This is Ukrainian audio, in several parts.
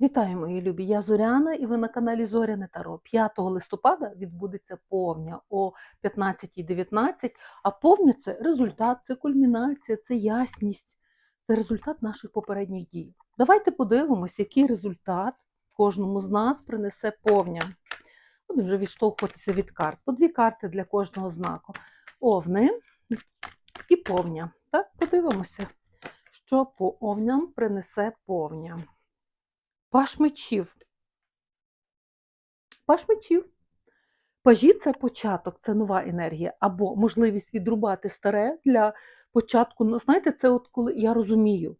Вітаю, мої любі! Я Зоряна, і ви на каналі Зоряне Таро. 5 листопада відбудеться повня о 15.19. А повня це результат, це кульмінація, це ясність, це результат наших попередніх дій. Давайте подивимось, який результат кожному з нас принесе повня. Будемо вже відштовхуватися від карт. По дві карти для кожного знаку. Овни і повня. Так, подивимося, що по овням принесе повня. Паш мечів. Паш мечів. Пажі це початок, це нова енергія, або можливість відрубати старе для початку. Ну, знаєте, це от коли я розумію,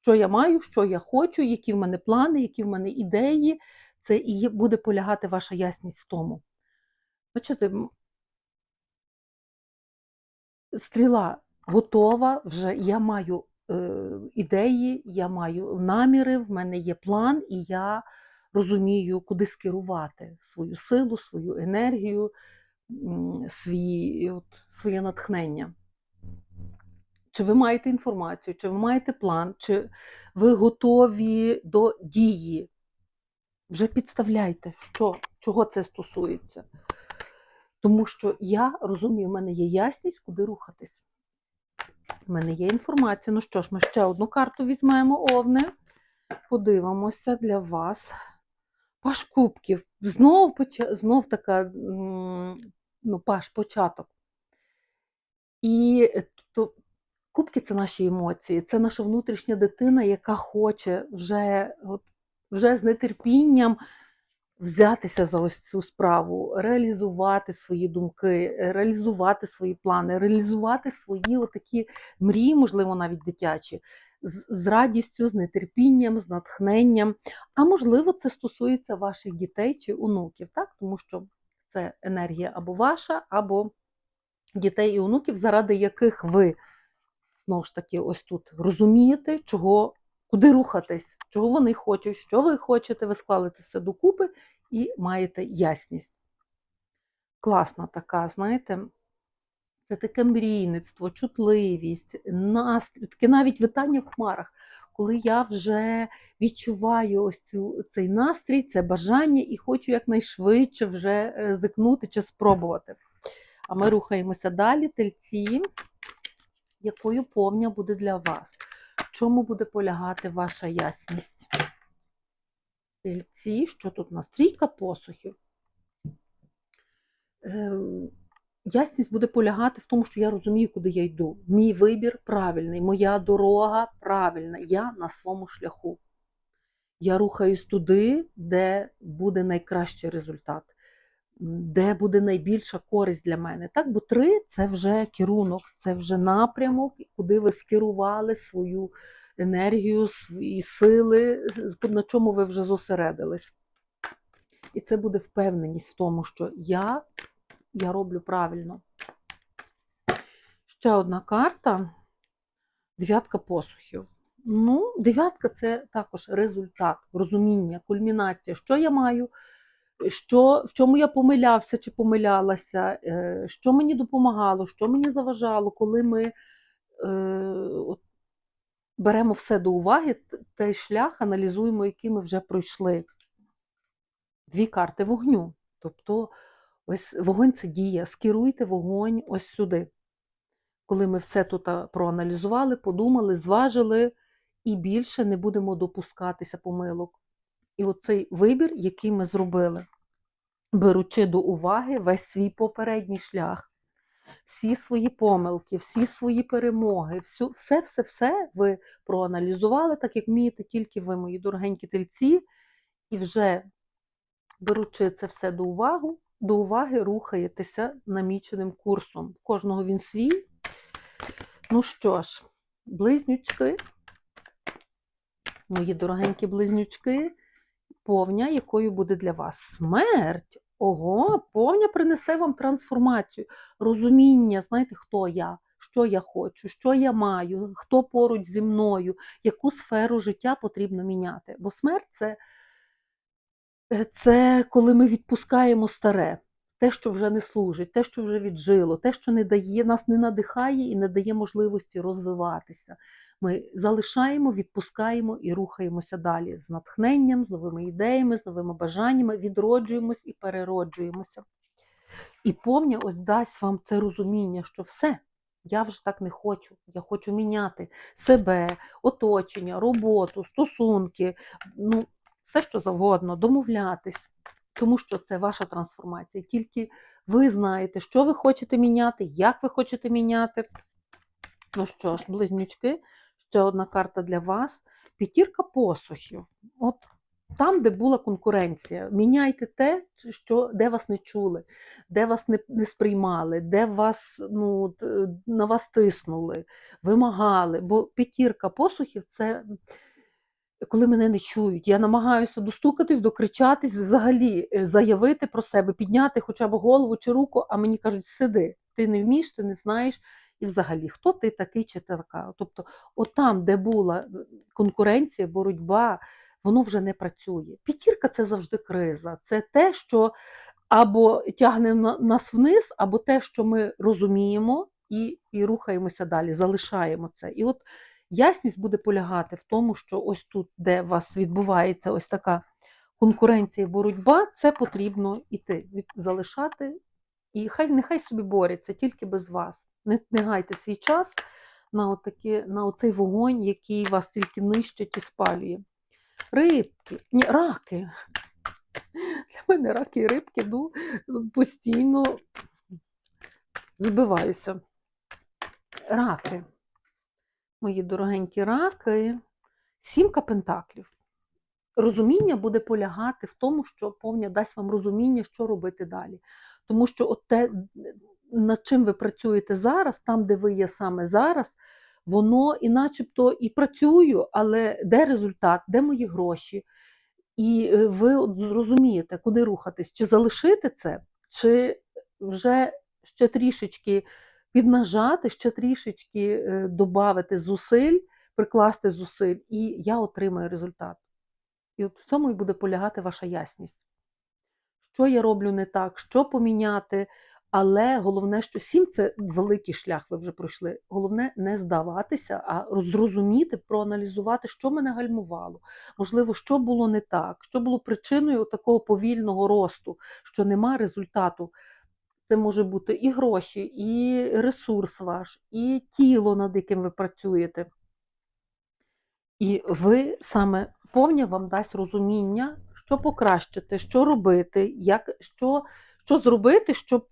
що я маю, що я хочу, які в мене плани, які в мене ідеї. Це і буде полягати ваша ясність в тому. Бачите, стріла готова, вже я маю ідеї, я маю наміри, в мене є план, і я розумію, куди скерувати свою силу, свою енергію, свій, от, своє натхнення. Чи ви маєте інформацію, чи ви маєте план, чи ви готові до дії? Вже підставляйте, що, чого це стосується. Тому що я розумію, в мене є ясність, куди рухатись. У мене є інформація. Ну що ж, ми ще одну карту візьмемо, овне. Подивимося для вас. Паш кубків. Знов, знов така ну, паш початок. І е, то, кубки це наші емоції, це наша внутрішня дитина, яка хоче вже, от, вже з нетерпінням взятися за ось цю справу, реалізувати свої думки, е, реалізувати свої плани, реалізувати свої отакі мрії, можливо, навіть дитячі, з, радістю, з нетерпінням, з натхненням. А можливо, це стосується ваших дітей чи онуків, так? тому що це енергія або ваша, або дітей і онуків, заради яких ви знову ж таки ось тут розумієте, чого, куди рухатись, чого вони хочуть, що ви хочете, ви склали це все докупи і маєте ясність. Класна така, знаєте, це таке мрійництво, чутливість, настрій, таке навіть витання в хмарах, коли я вже відчуваю ось цю, цей настрій, це бажання і хочу якнайшвидше вже е, зикнути чи спробувати. А ми рухаємося далі. Тельці, якою повня буде для вас? В чому буде полягати ваша ясність? Тельці, що тут у нас? Трійка посухів. Ем, Ясність буде полягати в тому, що я розумію, куди я йду. Мій вибір правильний, моя дорога правильна. Я на своєму шляху. Я рухаюсь туди, де буде найкращий результат, де буде найбільша користь для мене. Так, бо три це вже керунок, це вже напрямок, куди ви скерували свою енергію, свої сили, на чому ви вже зосередились. І це буде впевненість в тому, що я, я роблю правильно. Ще одна карта дев'ятка посухів. Ну, дев'ятка це також результат, розуміння, кульмінація, що я маю, що, в чому я помилявся чи помилялася, е, що мені допомагало, що мені заважало, коли ми е, от, беремо все до уваги, той шлях аналізуємо, який ми вже пройшли. Дві карти вогню. Тобто, ось вогонь це дія. Скеруйте вогонь ось сюди. Коли ми все тут проаналізували, подумали, зважили і більше не будемо допускатися помилок. І оцей вибір, який ми зробили, беручи до уваги весь свій попередній шлях, всі свої помилки, всі свої перемоги, всю, все, все, все ви проаналізували, так як вмієте тільки ви, мої дорогенькі тельці, і вже беручи це все до уваги, до уваги рухаєтеся наміченим курсом. Кожного він свій. Ну що ж, близнючки, мої дорогенькі близнючки, повня, якою буде для вас смерть. Ого, повня принесе вам трансформацію, розуміння, знаєте, хто я, що я хочу, що я маю, хто поруч зі мною, яку сферу життя потрібно міняти. Бо смерть це, е, це коли ми відпускаємо старе. Те, що вже не служить, те, що вже віджило, те, що не дає, нас не надихає і не дає можливості розвиватися. Ми залишаємо, відпускаємо і рухаємося далі з натхненням, з новими ідеями, з новими бажаннями, відроджуємось і перероджуємося. І повня ось дасть вам це розуміння, що все, я вже так не хочу. Я хочу міняти себе, оточення, роботу, стосунки, ну, все що завгодно, домовлятись, тому що це ваша трансформація. Тільки ви знаєте, що ви хочете міняти, як ви хочете міняти. Ну що ж, близнючки, ще одна карта для вас. П'ятірка посухів. От там, де була конкуренція, міняйте те, що, де вас не чули, де вас не, не сприймали, де вас, ну, на вас тиснули, вимагали. Бо п'ятірка посухів це коли мене не чують. Я намагаюся достукатись, докричатись, взагалі е, заявити про себе, підняти хоча б голову чи руку, а мені кажуть, сиди, ти не вмієш, ти не знаєш. І взагалі, хто ти такий чи така? Тобто, от там, де була е, конкуренція, боротьба, воно вже не працює. П'ятірка це завжди криза. Це те, що або тягне на- нас вниз, або те, що ми розуміємо і, і рухаємося далі, залишаємо це. І от ясність буде полягати в тому, що ось тут, де у вас відбувається ось така конкуренція і боротьба, це потрібно іти, залишати. І хай нехай собі борються, тільки без вас. Не, не гайте свій час на, отакі, на оцей вогонь, який вас тільки нищить і спалює. Рибки, ні, раки. Для мене раки і рибки ну, постійно збиваюся. Раки. Мої дорогенькі раки. Сімка пентаклів. Розуміння буде полягати в тому, що повня дасть вам розуміння, що робити далі. Тому що от те, над чим ви працюєте зараз, там, де ви є саме зараз, воно і начебто і працюю, але де результат, де мої гроші? І е, ви от зрозумієте, куди рухатись, чи залишити це, чи вже ще трішечки піднажати, ще трішечки додати зусиль, прикласти зусиль, і я отримаю результат. І от в цьому і буде полягати ваша ясність. Що я роблю не так, що поміняти, але головне, що сім це великий шлях, ви вже пройшли. Головне не здаватися, а зрозуміти, проаналізувати, що мене гальмувало. Можливо, що було не так, що було причиною такого повільного росту, що нема результату. Це може бути і гроші, і ресурс ваш, і тіло, над яким ви працюєте. І ви саме повня вам дасть розуміння, що покращити, що робити, як, що, що зробити, щоб,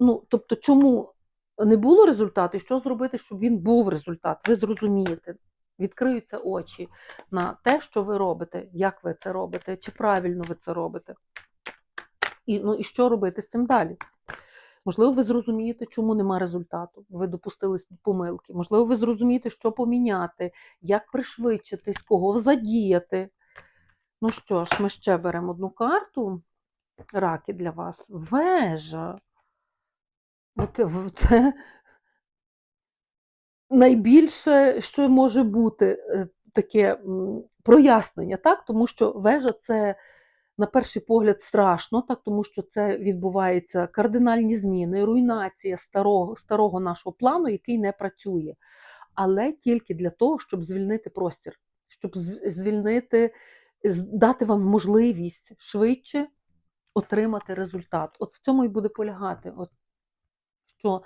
ну, тобто, чому не було результату, і що зробити, щоб він був результат. Ви зрозумієте, відкриються очі на те, що ви робите, як ви це робите, чи правильно ви це робите. І, ну, і що робити з цим далі. Можливо, ви зрозумієте, чому нема результату. Ви допустились помилки. Можливо, ви зрозумієте, що поміняти, як пришвидшитись, кого задіяти. Ну що ж, ми ще беремо одну карту. Раки для вас. Вежа. От це найбільше, що може бути е, таке прояснення, так? Тому що вежа це на перший погляд страшно, так тому що це відбуваються кардинальні зміни, руйнація старого, старого нашого плану, який не працює. Але тільки для того, щоб звільнити простір, щоб звільнити, дати вам можливість швидше отримати результат. От в цьому і буде полягати. От, що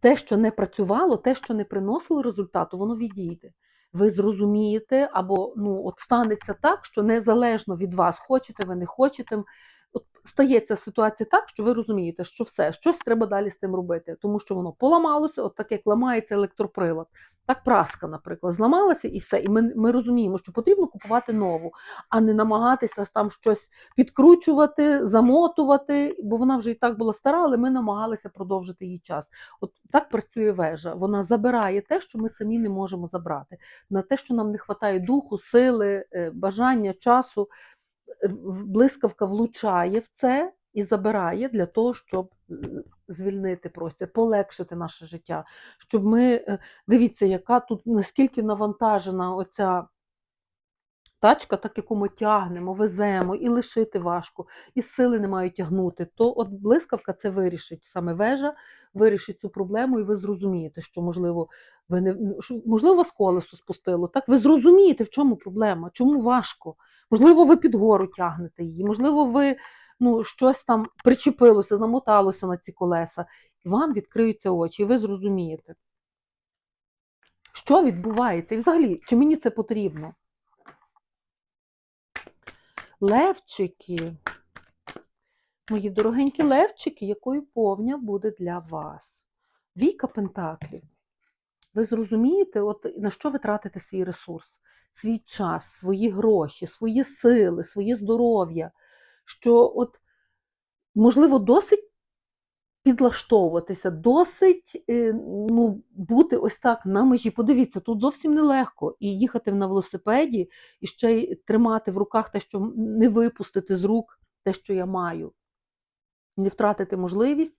те, що не працювало, те, що не приносило результату, воно відійде ви зрозумієте, або ну, от станеться так, що незалежно від вас, хочете ви не хочете, стається ситуація так, що ви розумієте, що все, щось треба далі з тим робити, тому що воно поламалося, от так як ламається електроприлад. Так праска, наприклад, зламалася і все. І ми, ми розуміємо, що потрібно купувати нову, а не намагатися там щось підкручувати, замотувати, бо вона вже і так була стара, але ми намагалися продовжити її час. От так працює вежа. Вона забирає те, що ми самі не можемо забрати, на те, що нам не вистачає духу, сили, е, бажання, часу. Е, Блискавка влучає в це і забирає для того, щоб е, звільнити простір, полегшити наше життя. Щоб ми, е, дивіться, яка тут наскільки навантажена оця тачка, так яку ми тягнемо, веземо, і лишити важко, і сили не мають тягнути, то от блискавка це вирішить. Саме вежа вирішить цю проблему, і ви зрозумієте, що можливо ви не ну, можливо, вас колесо спустило. Так ви зрозумієте, в чому проблема, чому важко. Можливо, ви під гору тягнете її, можливо, ви ну, щось там причепилося, замоталося на ці колеса, і вам відкриються очі, і ви зрозумієте, що відбувається, і взагалі, чи мені це потрібно. Левчики, мої дорогенькі левчики, якою повня буде для вас? Віка Пентаклів. Ви зрозумієте, от на що ви тратите свій ресурс, свій час, свої гроші, свої сили, своє здоров'я, що от, можливо, досить підлаштовуватися, досить е, ну, бути ось так на межі. Подивіться, тут зовсім нелегко і їхати на велосипеді, і ще й тримати в руках те, що не випустити з рук те, що я маю, не втратити можливість,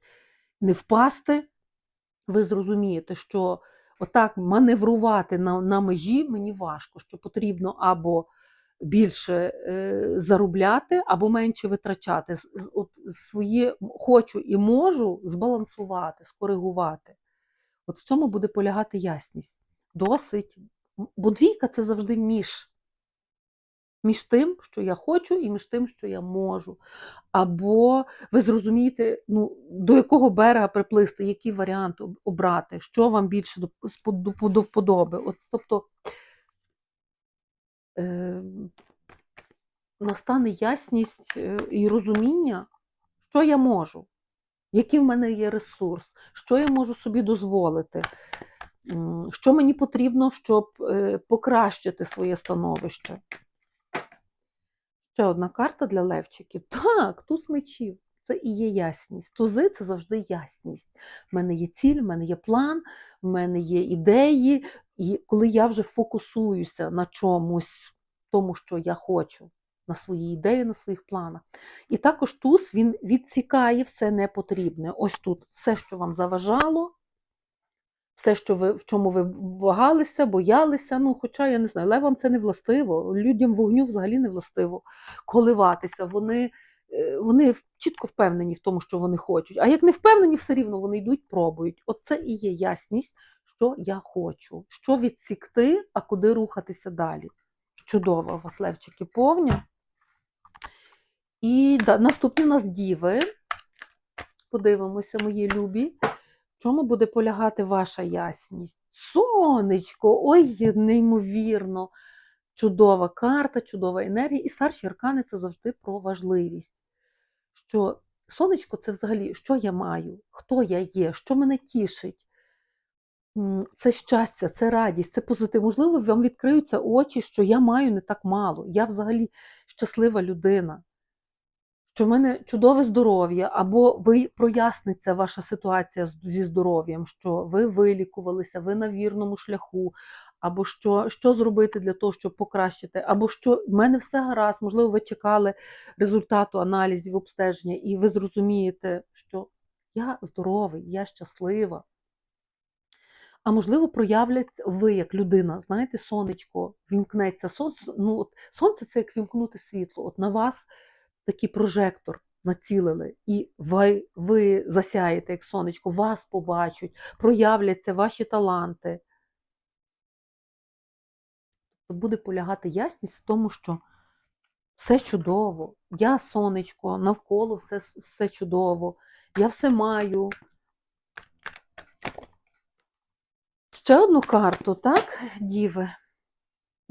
не впасти. Ви зрозумієте, що отак маневрувати на, на межі мені важко, що потрібно або більше е, заробляти, або менше витрачати. От свої хочу і можу збалансувати, скоригувати. От в цьому буде полягати ясність. Досить. Бо двійка це завжди між. Між тим, що я хочу, і між тим, що я можу. Або ви зрозумієте, ну, до якого берега приплисти, який варіант обрати, що вам більше до, вподоби. От, тобто е, настане ясність е, і розуміння, що я можу, який в мене є ресурс, що я можу собі дозволити, що мені потрібно, щоб е, покращити своє становище. Ще одна карта для левчиків. Так, туз мечів. Це і є ясність. Тузи це завжди ясність. В мене є ціль, в мене є план, в мене є ідеї. І коли я вже фокусуюся на чомусь, тому, що я хочу, на свої ідеї, на своїх планах. І також туз він відсікає все непотрібне. Ось тут все, що вам заважало, все, що ви, в чому ви вагалися, боялися. Ну, хоча я не знаю, левам це не властиво. Людям вогню взагалі не властиво коливатися. Вони, е, вони чітко впевнені в тому, що вони хочуть. А як не впевнені, все рівно вони йдуть, пробують. От це і є ясність, що я хочу, що відсікти, а куди рухатися далі. Чудово, у вас левчики повня. І да, наступні у нас діви. Подивимося, мої любі. Чому буде полягати ваша ясність? Сонечко, ой, неймовірно. Чудова карта, чудова енергія. І старші аркани це завжди про важливість. Що сонечко це взагалі, що я маю, хто я є, що мене тішить. Це щастя, це радість, це позитив. Можливо, вам відкриються очі, що я маю не так мало. Я взагалі щаслива людина що в мене чудове здоров'я, або ви проясниться ваша ситуація зі здоров'ям, що ви вилікувалися, ви на вірному шляху, або що, що зробити для того, щоб покращити, або що в мене все гаразд, можливо, ви чекали результату аналізів, обстеження, і ви зрозумієте, що я здоровий, я щаслива. А можливо, проявляться ви як людина, знаєте, сонечко вімкнеться. Сонце, ну, от, сонце це як вімкнути світло. От на вас такий прожектор націлили, і ви, ви засяєте, як сонечко, вас побачать, проявляться ваші таланти. То буде полягати ясність в тому, що все чудово, я сонечко, навколо все, все чудово, я все маю. Ще одну карту, так, Діви?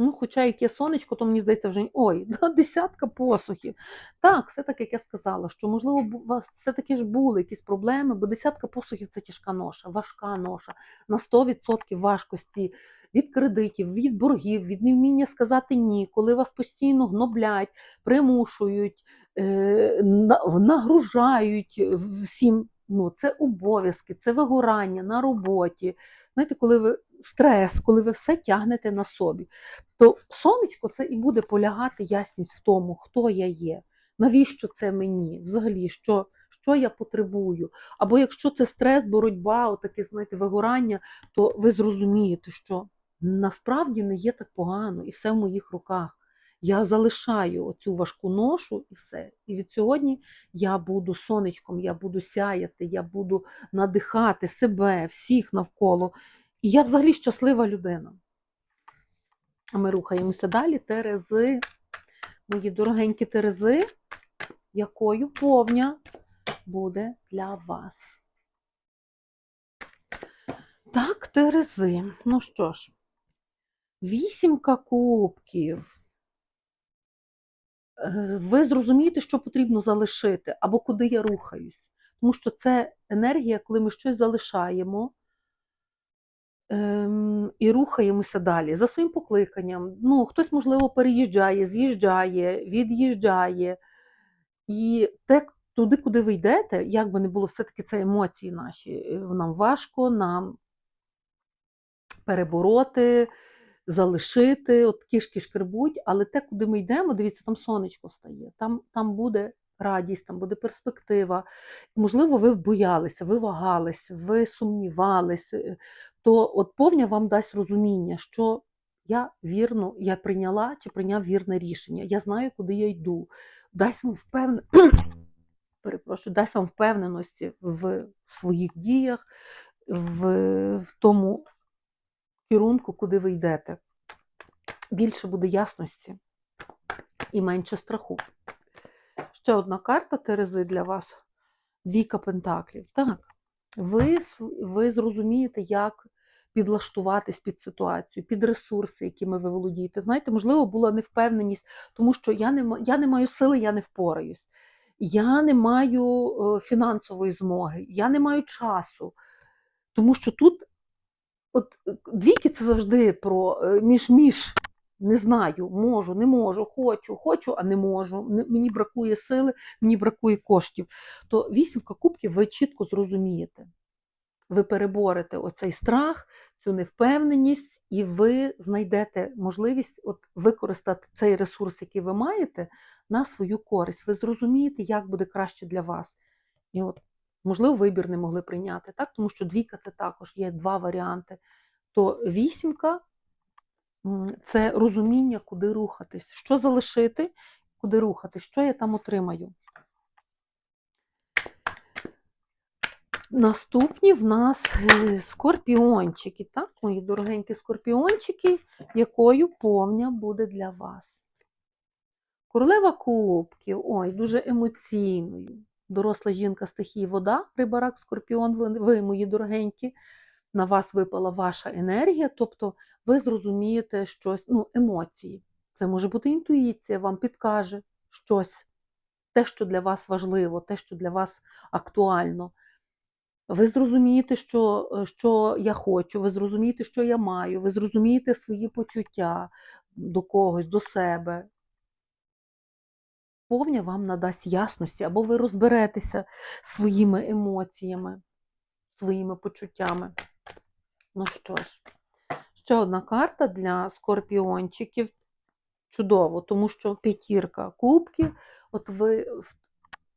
Ну, хоча як є сонечко, то мені здається, вже ой, десятка посухів. Так, все так, як я сказала, що можливо у вас все-таки ж були якісь проблеми, бо десятка посухів це тяжка ноша, важка ноша, на 100% важкості від кредитів, від боргів, від невміння сказати ні, коли вас постійно гноблять, примушують, е, нагружають всім. Ну, це обов'язки, це вигорання на роботі. Знаєте, коли ви стрес, коли ви все тягнете на собі то сонечко це і буде полягати ясність в тому, хто я є, навіщо це мені, взагалі, що, що я потребую. Або якщо це стрес, боротьба, отаке, знаєте, вигорання, то ви зрозумієте, що насправді не є так погано, і все в моїх руках. Я залишаю оцю важку ношу і все. І від сьогодні я буду сонечком, я буду сяяти, я буду надихати себе, всіх навколо. І я взагалі щаслива людина. А ми рухаємося далі. Терези, мої дорогенькі терези, якою повня буде для вас. Так, терези. Ну що ж, вісімка кубків. Ви зрозумієте, що потрібно залишити, або куди я рухаюсь. Тому що це енергія, коли ми щось залишаємо ем, і рухаємося далі за своїм покликанням. Ну, хтось, можливо, переїжджає, з'їжджає, від'їжджає. І те, туди, куди ви йдете, як би не було, все-таки це емоції наші. Е, Нам важко, нам перебороти, залишити, от кішки шкребуть, але те, куди ми йдемо, дивіться, там сонечко встає, там, там буде радість, там буде перспектива. Можливо, ви боялися, ви вагались, ви сумнівались, е, то от повня вам дасть розуміння, що я вірно, я прийняла чи прийняв вірне рішення, я знаю, куди я йду. Дасть вам впевне... Перепрошую, дасть вам впевненості в своїх діях, в, в тому керунку, куди ви йдете. Більше буде ясності і менше страху. Ще одна карта Терези для вас. Двійка пентаклів. Так, ви, ви зрозумієте, як підлаштуватись під ситуацію, під ресурси, якими ви володієте. Знаєте, можливо, була невпевненість, тому що я не, я не маю сили, я не впораюсь. Я не маю е, фінансової змоги, я не маю часу. Тому що тут от е, двійки це завжди про е, між-між. Не знаю, можу, не можу, хочу, хочу, а не можу. Мені бракує сили, мені бракує коштів. То вісімка кубків ви чітко зрозумієте. Ви переборете оцей страх, цю невпевненість, і ви знайдете можливість от використати цей ресурс, який ви маєте, на свою користь. Ви зрозумієте, як буде краще для вас. І от, можливо, вибір не могли прийняти, так? тому що двійка це також є два варіанти. То вісімка це розуміння, куди рухатись, що залишити, куди рухатись, що я там отримаю. Наступні в нас е, скорпіончики, так, мої дорогенькі скорпіончики, якою повня буде для вас. Королева кубків, ой, дуже емоційною. Доросла жінка стихії вода, рибарак, скорпіон, ви, ви, мої дорогенькі, на вас випала ваша енергія, тобто ви зрозумієте щось, ну, емоції. Це може бути інтуїція, вам підкаже щось, те, що для вас важливо, те, що для вас актуально. Ви зрозумієте, що, е, що я хочу, ви зрозумієте, що я маю, ви зрозумієте свої почуття до когось, до себе. Повня вам надасть ясності, або ви розберетеся своїми емоціями, своїми почуттями. Ну що ж, ще одна карта для скорпіончиків. Чудово, тому що п'ятірка кубків, от ви,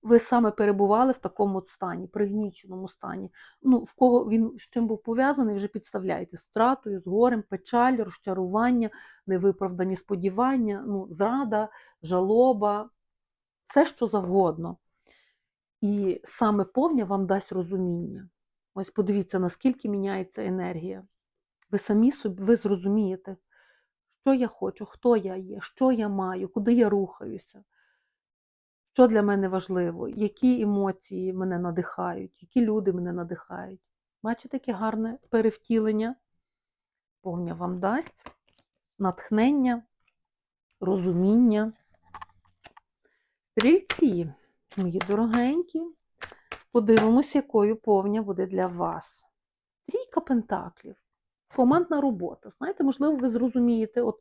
ви саме перебували в такому от стані, пригніченому стані. Ну, в кого він з чим був пов'язаний, вже підставляєте з втратою, з горем, печаль, розчарування, невиправдані сподівання, ну, зрада, жалоба, все що завгодно. І саме повня вам дасть розуміння. Ось подивіться, наскільки міняється енергія. Ви самі собі ви зрозумієте, що я хочу, хто я є, що я маю, куди я рухаюся, що для мене важливо, які емоції мене надихають, які люди мене надихають. Бачите, яке гарне перевтілення? Повня вам дасть натхнення, розуміння. Стрільці, мої дорогенькі, подивимося, якою повня буде для вас. Трійка пентаклів. Командна робота. Знаєте, можливо, ви зрозумієте, от,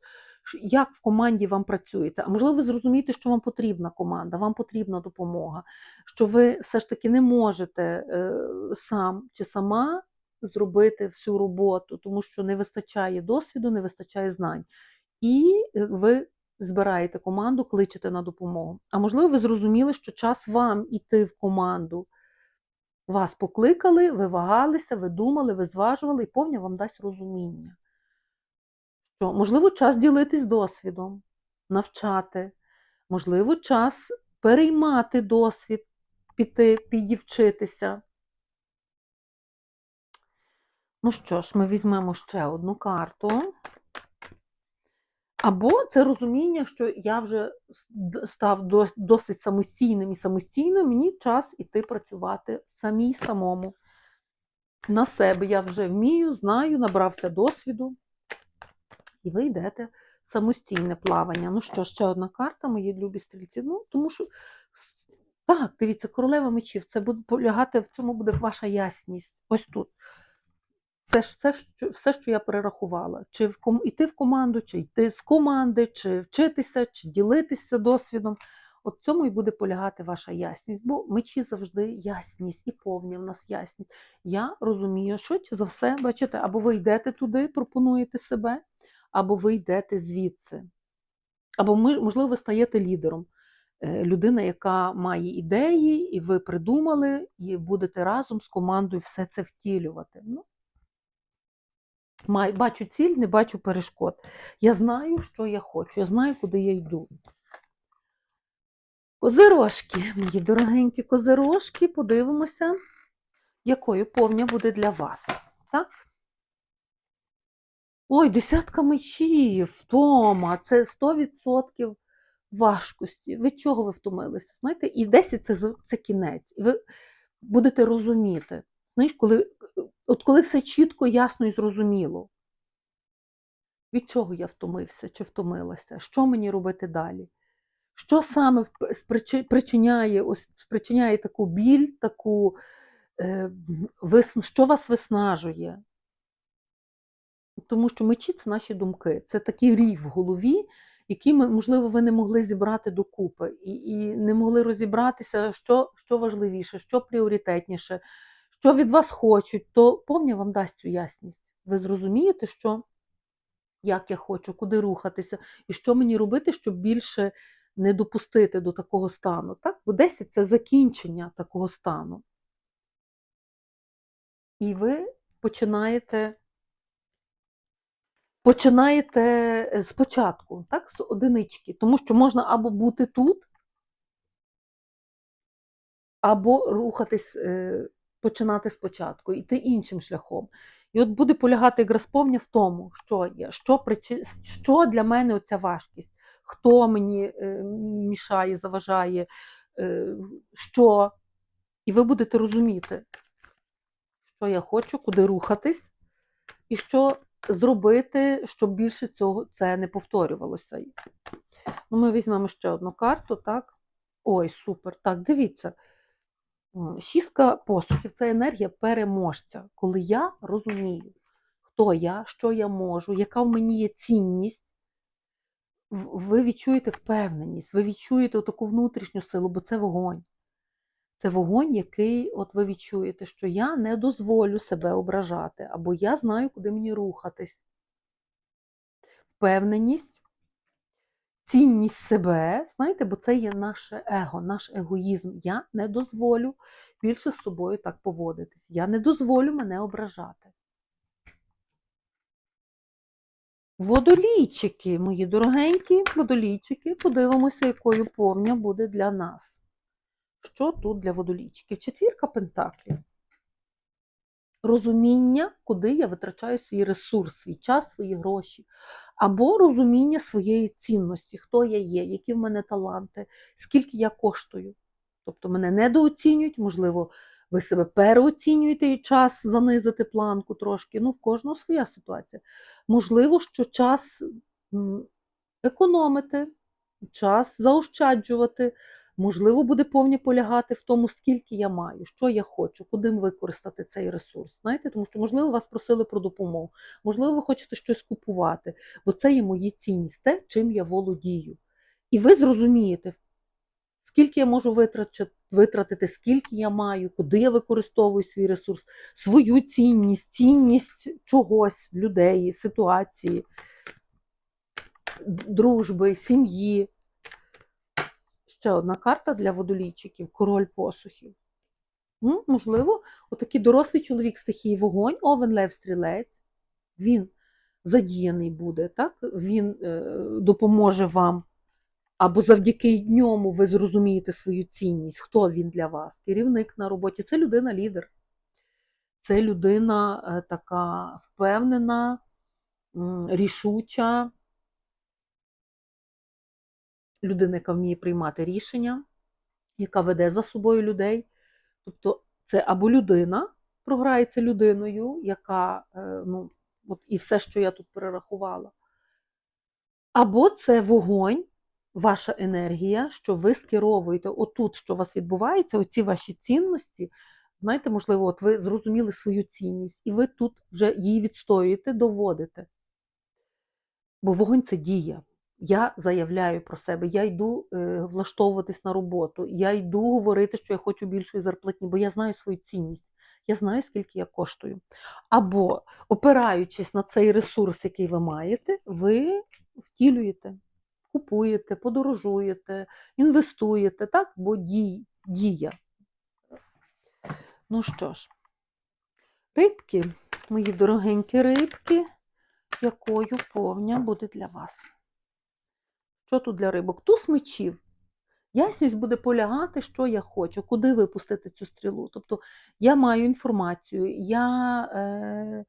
як в команді вам працюється, а можливо, ви зрозумієте, що вам потрібна команда, вам потрібна допомога, що ви все ж таки не можете е, сам чи сама зробити всю роботу, тому що не вистачає досвіду, не вистачає знань. І е, ви збираєте команду, кличете на допомогу. А можливо, ви зрозуміли, що час вам іти в команду. Вас покликали, ви вагалися, ви думали, ви зважували, і повня вам дасть розуміння. Що, можливо, час ділитись досвідом. навчати, можливо, час переймати досвід, піти, підівчитися. Ну що ж, ми візьмемо ще одну карту. Або це розуміння, що я вже став досить самостійним і самостійно, мені час іти працювати самій самому. На себе я вже вмію, знаю, набрався досвіду. І ви йдете в самостійне плавання. Ну що, ще одна карта, мої любі стрільці. Ну, тому що так, дивіться, королева мечів, це буде полягати, в цьому буде ваша ясність. Ось тут. Це ж що, все, що я перерахувала. Чи в ком, йти в команду, чи йти з команди, чи вчитися, чи ділитися досвідом. От в цьому і буде полягати ваша ясність. Бо мечі завжди ясність і повня в нас ясність. Я розумію, швидше за все, бачите, або ви йдете туди, пропонуєте себе, або ви йдете звідси. Або можливо, ви стаєте лідером. Е, Людина, яка має ідеї, і ви придумали, і будете разом з командою все це втілювати. Ну, бачу ціль, не бачу перешкод. Я знаю, що я хочу, я знаю, куди я йду. Козирожки, мої дорогенькі козирожки, подивимося, якою повня буде для вас. Так? Ой, десятка мечів, Тома, це 100% важкості. Від чого ви втомилися? Знаєте, і 10 це, це кінець. І ви будете розуміти. Знаєш, коли, от коли все чітко, ясно і зрозуміло. Від чого я втомився чи втомилася? Що мені робити далі? Що саме причиняє, ось, спричиняє таку біль, таку, е, вис- що вас виснажує? Тому що мечі це наші думки, це такий рів в голові, який, можливо, ви не могли зібрати докупи, і, і не могли розібратися, що, що важливіше, що пріоритетніше, що від вас хочуть, то повня вам дасть цю ясність. Ви зрозумієте, що як я хочу, куди рухатися, і що мені робити, щоб більше не допустити до такого стану. Так? Бо 10 це закінчення такого стану. І ви починаєте починаєте е, спочатку, так, з одинички, тому що можна або бути тут, або рухатись, е, починати спочатку, йти іншим шляхом. І от буде полягати якраз повня в тому, що є, що, причи... що для мене оця важкість, хто мені е, мішає, заважає, е, що. І ви будете розуміти, що я хочу, куди рухатись, і що зробити, щоб більше цього це не повторювалося. Ну, ми візьмемо ще одну карту, так? Ой, супер. Так, дивіться. Шістка посухів це енергія переможця, коли я розумію, хто я, що я можу, яка в мені є цінність. Ви відчуєте впевненість, ви відчуєте таку внутрішню силу, бо це вогонь. Це вогонь, який от ви відчуєте, що я не дозволю себе ображати, або я знаю, куди мені рухатись. Впевненість, цінність себе, знаєте, бо це є наше его, наш егоїзм. Я не дозволю більше з собою так поводитись. Я не дозволю мене ображати. Водолійчики, мої дорогенькі водолійчики, подивимося, якою повня буде для нас. Що тут для водолійчиків? Четвірка пентаклів. Розуміння, куди я витрачаю свій ресурс, свій час, свої гроші. Або розуміння своєї цінності, хто я є, які в мене таланти, скільки я коштую. Тобто мене недооцінюють, можливо, ви себе переоцінюєте і час занизити планку трошки. Ну, в кожного своя ситуація. Можливо, що час економити, час заощаджувати. Можливо, буде повні полягати в тому, скільки я маю, що я хочу, куди використати цей ресурс. Знаєте, тому що, можливо, вас просили про допомогу, можливо, ви хочете щось купувати, бо це є мої цінність, те, чим я володію. І ви зрозумієте, скільки я можу витратити, скільки я маю, куди я використовую свій ресурс, свою цінність, цінність чогось, людей, ситуації, дружби, сім'ї. Ще одна карта для водолійчиків король посухів. М, Можливо, отакий дорослий чоловік стихії вогонь, овен лев стрілець, він задіяний буде, так? він е, допоможе вам або завдяки ньому ви зрозумієте свою цінність, хто він для вас. Керівник на роботі це людина-лідер. Це людина е, така впевнена, рішуча, людина, яка вміє приймати рішення, яка веде за собою людей. Тобто це або людина програється людиною, яка, е, ну, от і все, що я тут перерахувала, або це вогонь, ваша енергія, що ви скеровуєте отут, що у вас відбувається, оці ваші цінності. Знаєте, можливо, от ви зрозуміли свою цінність, і ви тут вже її відстоюєте, доводите. Бо вогонь це дія. Я заявляю про себе, я йду е, влаштовуватись на роботу, я йду говорити, що я хочу більшої зарплатні, бо я знаю свою цінність, я знаю, скільки я коштую. Або, опираючись на цей ресурс, який ви маєте, ви втілюєте, купуєте, подорожуєте, інвестуєте, так? бо дій, дія. Ну що ж, рибки, мої дорогенькі рибки, якою повня буде для вас. Що тут для рибок? Туз мечів. Ясність буде полягати, що я хочу, куди випустити цю стрілу. Тобто я маю інформацію, я е,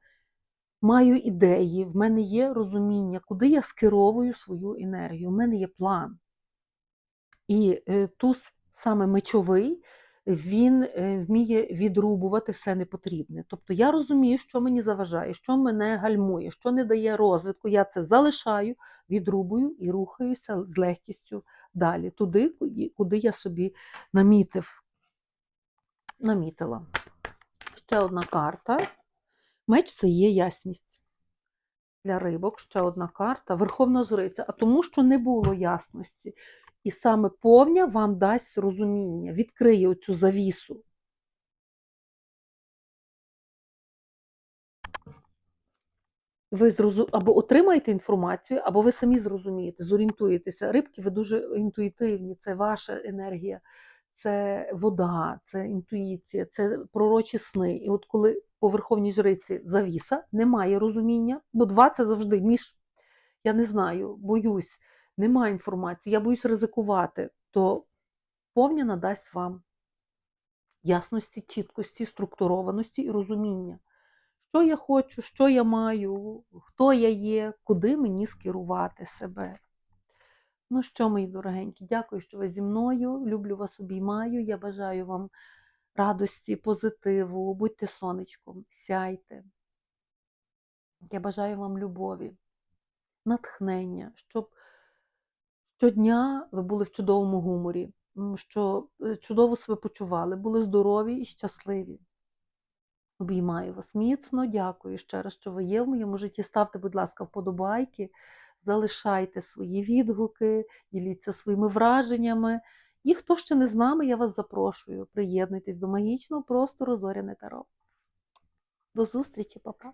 маю ідеї, в мене є розуміння, куди я скеровую свою енергію. У мене є план. І е, туз саме мечовий, він е, вміє відрубувати все непотрібне. Тобто я розумію, що мені заважає, що мене гальмує, що не дає розвитку. Я це залишаю, відрубую і рухаюся з легкістю далі, туди, куди- я собі намітив. намітила. Ще одна карта. Меч це є ясність. Для рибок ще одна карта. Верховна жриця. А тому, що не було ясності. І саме повня вам дасть розуміння, відкриє оцю завісу. Ви зрозу... або отримаєте інформацію, або ви самі зрозумієте, зорієнтуєтеся. Рибки, ви дуже інтуїтивні, це ваша енергія, це вода, це інтуїція, це пророчі сни. І от коли по верховній жриці завіса, немає розуміння, бо два це завжди між, я не знаю, боюсь, немає інформації, я боюсь ризикувати, то повня надасть вам ясності, чіткості, структурованості і розуміння. Що я хочу, що я маю, хто я є, куди мені скерувати себе. Ну що, мої дорогенькі, дякую, що ви зі мною. Люблю вас, обіймаю. Я бажаю вам радості, позитиву, будьте сонечком, сяйте. Я бажаю вам любові, натхнення, щоб щодня ви були в чудовому гуморі, що е, чудово себе почували, були здорові і щасливі. Обіймаю вас міцно, дякую ще раз, що ви є в моєму житті. Ставте, будь ласка, вподобайки, залишайте свої відгуки, діліться своїми враженнями. І хто ще не з нами, я вас запрошую. Приєднуйтесь до магічного простору Зоряне Таро. До зустрічі, папа!